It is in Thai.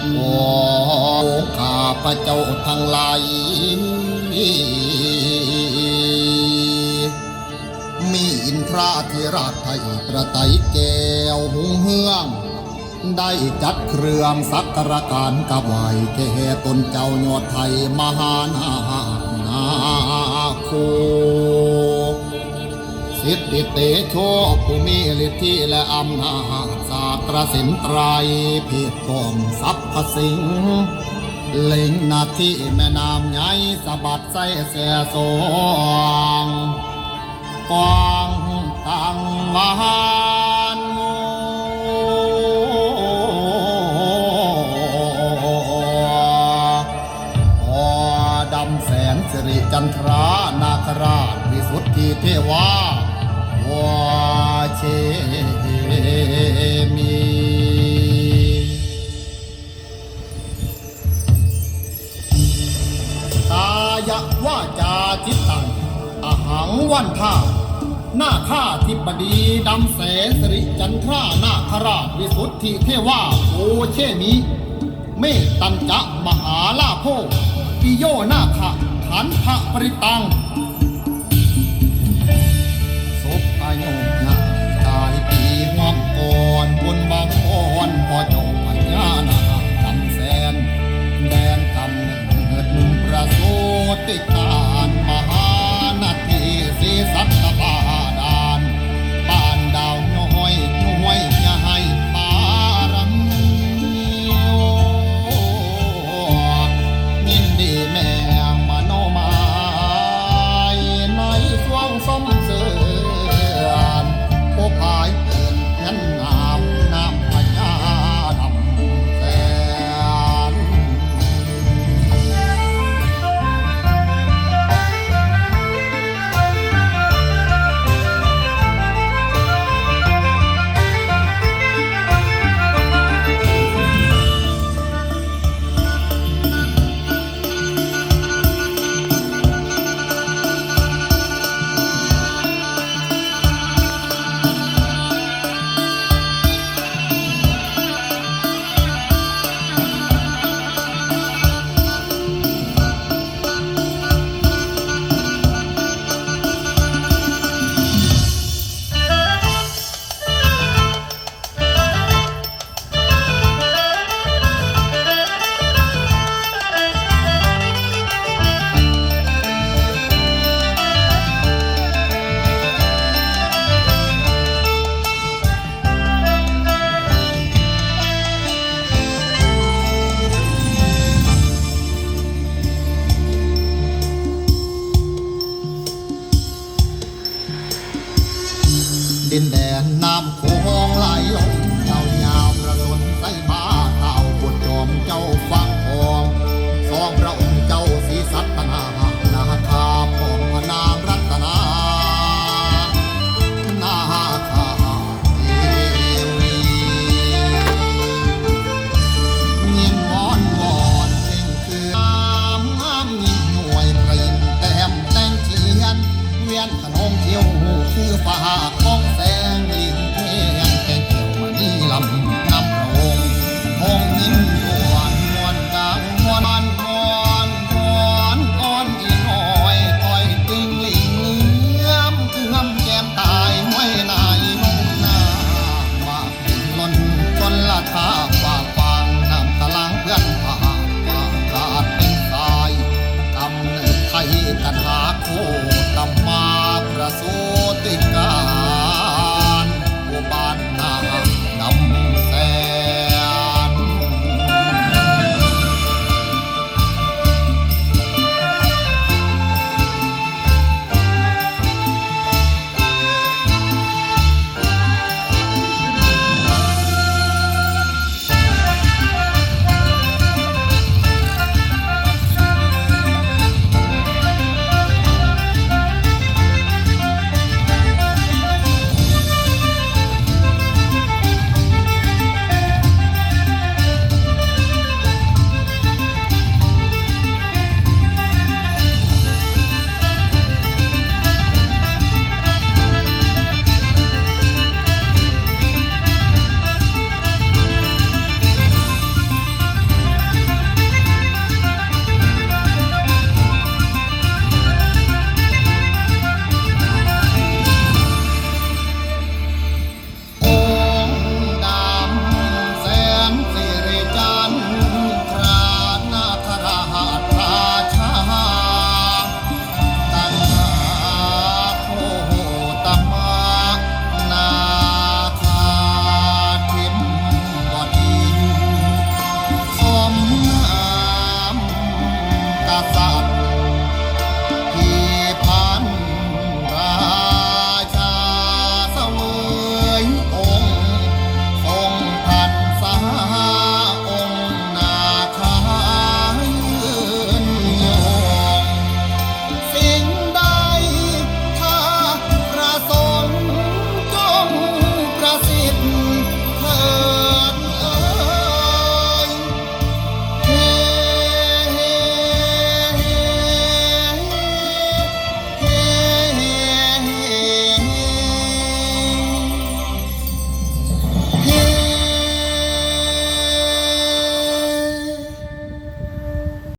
โอ้ข้าพระเจ้าทั้งหลายมีอินทราธิราชไทยประไตยแก้วหุงเฮือง ได้จัดเครื่องสักการะการกบไหวแก่ตนเจ้ายอดไทยมหานาคนาโค สิทธิเตโชผู้มีฤทธิและอำนาจศาสตรสินไตรยเพศกองทรัพย์สิงเล็งนาที่แม่น้ำใหญ่สะบัดใส่เสียสองกวางตังมหานงูพอดำแสนสิริจันทรานาคราชวิสุทธิเทวา เชมีกายว่าจาจิตตังอาหังวันท่าหน้าข้าทิบดีดำแสนสริจันทรานาคราชวิสุทธิเทวาโอเชมิเมตัญจะมหาลาโภปิโยนาคขันทะปริตัง สู ดินแดนน้ำโขงไหลลง